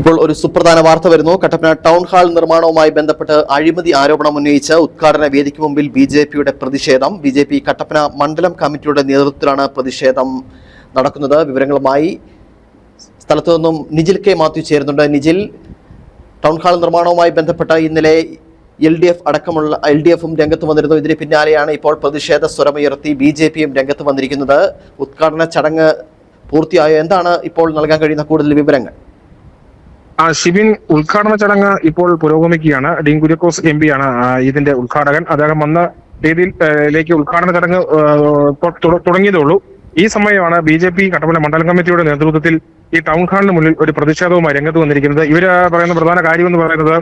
ഇപ്പോൾ ഒരു സുപ്രധാന വാർത്ത വരുന്നു. കട്ടപ്പന ടൗൺ ഹാൾ നിർമ്മാണവുമായി ബന്ധപ്പെട്ട് അഴിമതി ആരോപണം ഉന്നയിച്ച് ഉദ്ഘാടന വേദിക്ക് മുമ്പിൽ ബി ജെ പിയുടെ പ്രതിഷേധം. ബി ജെ പി കട്ടപ്പന മണ്ഡലം കമ്മിറ്റിയുടെ നേതൃത്വത്തിലാണ് പ്രതിഷേധം നടക്കുന്നത്. വിവരങ്ങളുമായി സ്ഥലത്തു നിന്നും നിജിൽ കെ മാത്യു ചേരുന്നുണ്ട്. നിജിൽ ടൗൺ ഹാൾ നിർമ്മാണവുമായി ബന്ധപ്പെട്ട് ഇന്നലെ എൽ ഡി എഫ് അടക്കമുള്ള എൽ ഡി എഫും രംഗത്ത് വന്നിരുന്നു. ഇതിന് പിന്നാലെയാണ് ഇപ്പോൾ പ്രതിഷേധ സ്വരമുയർത്തി ബി ജെ പിയും രംഗത്ത് വന്നിരിക്കുന്നത്. ഉദ്ഘാടന ചടങ്ങ് പൂർത്തിയായോ എന്താണ് ഇപ്പോൾ നൽകാൻ കഴിയുന്ന കൂടുതൽ വിവരങ്ങൾ? ആ ഷിബിൻ ഉദ്ഘാടന ചടങ്ങ് ഇപ്പോൾ പുരോഗമിക്കുകയാണ്. ഡീൻ കുര്യക്കോസ് എം ആണ് ഇതിന്റെ ഉദ്ഘാടകൻ. അദ്ദേഹം വന്ന രീതിയിലേക്ക് ഉദ്ഘാടന ചടങ്ങ് തുടങ്ങിയതുള്ളൂ ഈ സമയമാണ് ബി ജെ പി കട്ടപ്പന മണ്ഡലം കമ്മിറ്റിയുടെ നേതൃത്വത്തിൽ ഈ ടൗൺ ഹാളിന് മുന്നിൽ ഒരു പ്രതിഷേധവുമായി രംഗത്ത് വന്നിരിക്കുന്നത്. ഇവർ പറയുന്ന പ്രധാന കാര്യം എന്ന് പറയുന്നത്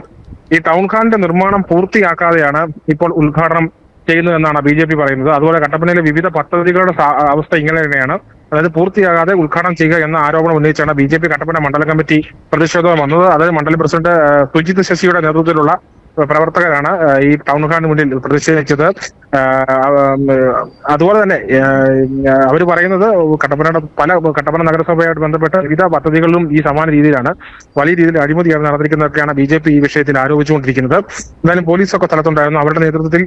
ഈ ടൗൺ ഹാളിന്റെ നിർമ്മാണം പൂർത്തിയാക്കാതെയാണ് ഇപ്പോൾ ഉദ്ഘാടനം ചെയ്യുന്നതെന്നാണ് ബി ജെ പി പറയുന്നത്. അതുപോലെ കട്ടപ്പനയിലെ വിവിധ പദ്ധതികളുടെ അവസ്ഥ ഇങ്ങനെ തന്നെയാണ് അതായത് പൂർത്തിയാകാതെ ഉദ്ഘാടനം ചെയ്യുക എന്ന ആരോപണം ഉന്നയിച്ചാണ് ബി ജെ പി കട്ടപ്പന മണ്ഡല കമ്മിറ്റി പ്രതിഷേധം വന്നത്. അതായത് മണ്ഡലം പ്രസിഡന്റ് സുജിത് ശശിയുടെ നേതൃത്വത്തിലുള്ള പ്രവർത്തകരാണ് ഈ ടൗൺ ഹാളിന് മുന്നിൽ പ്രതിഷേധിച്ചത്. അതുപോലെ തന്നെ അവർ പറയുന്നത് കട്ടപ്പനയുടെ പല കട്ടപ്പന നഗരസഭയായിട്ട് ബന്ധപ്പെട്ട വിവിധ പദ്ധതികളിലും ഈ സമാന രീതിയിലാണ് വലിയ രീതിയിൽ അഴിമതിയാണ് നടന്നിരിക്കുന്നതൊക്കെയാണ് ബി ജെ പി ഈ വിഷയത്തിൽ ആരോപിച്ചുകൊണ്ടിരിക്കുന്നത്. എന്തായാലും പോലീസൊക്കെ സ്ഥലത്തുണ്ടായിരുന്നു അവരുടെ നേതൃത്വത്തിൽ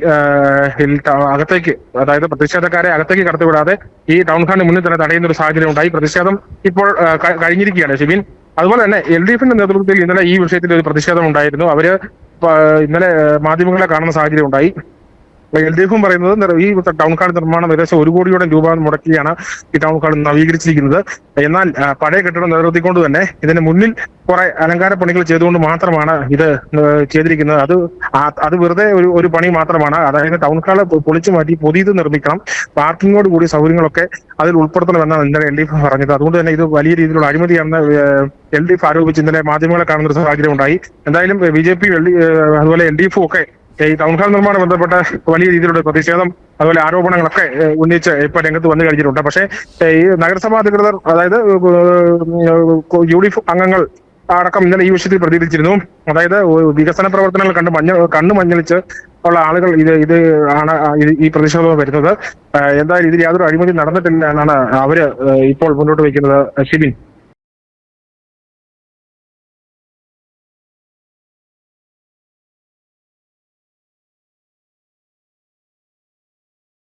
അകത്തേക്ക് അതായത് പ്രതിഷേധക്കാരെ അകത്തേക്ക് കടത്തിവിടാതെ ഈ ടൗൺ ഹാളിന് മുന്നിൽ തന്നെ തടയുന്ന ഒരു സാഹചര്യം ഉണ്ടായി. പ്രതിഷേധം ഇപ്പോൾ കഴിഞ്ഞിരിക്കുകയാണ് ഷിബിൻ. അതുപോലെ തന്നെ എൽ ഡി എഫിന്റെ നേതൃത്വത്തിൽ ഇന്നലെ ഈ വിഷയത്തിൽ ഒരു പ്രതിഷേധം ഉണ്ടായിരുന്നു. അവർ ഇന്നലെ മാധ്യമങ്ങളെ കാണുന്ന സാഹചര്യം ഉണ്ടായി. എൽ ഡി എഫും പറയുന്നത് ഈ ടൗൺ ഹാൾ നിർമ്മാണം ഏകദേശം ഒരു കോടിയോടെ രൂപ മുടക്കിയാണ് ഈ ടൗൺ ഹാൾ നവീകരിച്ചിരിക്കുന്നത്. എന്നാൽ പഴയ കെട്ടിടം നിലനിർത്തിക്കൊണ്ട് തന്നെ ഇതിന് മുന്നിൽ കുറെ അലങ്കാര പണികൾ ചെയ്തുകൊണ്ട് മാത്രമാണ് ഇത് ചെയ്തിരിക്കുന്നത്. അത് അത് വെറുതെ ഒരു ഒരു പണി മാത്രമാണ്. അതായത് ടൗൺ ഹാൾ പൊളിച്ചു മാറ്റി പുതിയത് നിർമ്മിക്കണം. പാർക്കിങ്ങോട് കൂടി സൗകര്യങ്ങളൊക്കെ അതിൽ ഉൾപ്പെടുത്തണമെന്നാണ് ഇന്നലെ എൽ ഡി എഫ് പറഞ്ഞത്. അതുകൊണ്ട് തന്നെ ഇത് വലിയ രീതിയിലുള്ള അഴിമതിയാണെന്ന് എൽ ഡി എഫ് ആരോപിച്ച് ഇന്നലെ മാധ്യമങ്ങളെ കാണുന്ന ഒരു സാഹചര്യം ഉണ്ടായി. എന്തായാലും ബി ജെ പി അതുപോലെ എൽ ഡി എഫും ഒക്കെ ഈ ടൗൺ ഹാൾ നിർമ്മാണം ബന്ധപ്പെട്ട വലിയ രീതിയിലുള്ള പ്രതിഷേധം അതുപോലെ ആരോപണങ്ങളൊക്കെ ഉന്നയിച്ച് ഇപ്പൊ രംഗത്ത് വന്നു കഴിഞ്ഞിട്ടുണ്ട്. പക്ഷേ ഈ നഗരസഭാ അധികൃതർ അതായത് യു ഡി എഫ് അംഗങ്ങൾ അടക്കം ഇന്നലെ ഈ വിഷയത്തിൽ പ്രതികരിച്ചിരുന്നു. അതായത് വികസന പ്രവർത്തനങ്ങൾ കണ്ട് മഞ്ഞ കണ്ണു മഞ്ഞളിച്ച് ഉള്ള ആളുകൾ ഇത് ഇത് ആണ് ഈ പ്രതിഷേധം വരുന്നത്. എന്തായാലും ഇതിൽ യാതൊരു അഴിമതി നടന്നിട്ടില്ല എന്നാണ് അവർ ഇപ്പോൾ മുന്നോട്ട് വയ്ക്കുന്നത് ഷിബിൻ